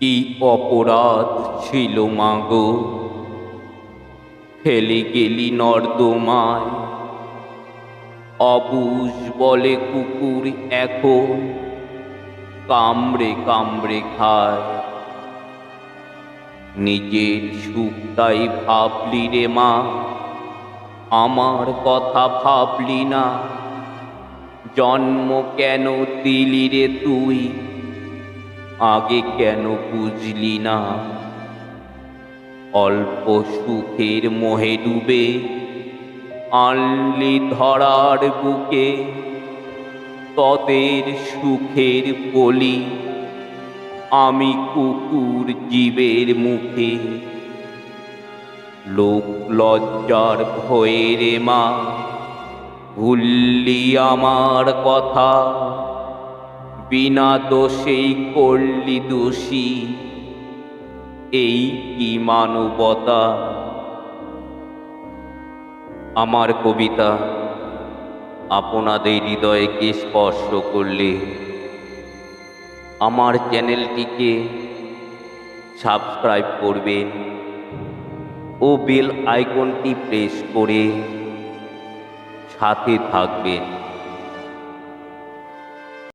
কি অপরাধ ছিল মাগো? ফেলে গেলি নর্দমায়। অবুজ বলে কুকুর এখন কামড়ে কামড়ে খায়। নিজের সুখটাই ভাবলি রে মা, আমার কথা ভাবলি না। জন্ম কেন দিলি রে তুই? আগে কেন বুঝলি না? অল্প সুখের মোহে ডুবে আনলি ধরার বুকে তদের সুখের বলি আমি কুকুর জীবের মুখে। লোক লজ্জার ভয়ে রে মা, ভুললি আমার কথা। বিনা দোষেই করলি দোষী। এই কি মানবতা? আমার কবিতা আপনাদের হৃদয়কে স্পর্শ করলে আমার চ্যানেলটিকে সাবস্ক্রাইব করবেন ও বেল আইকনটি প্রেস করে সাথে থাকবেন।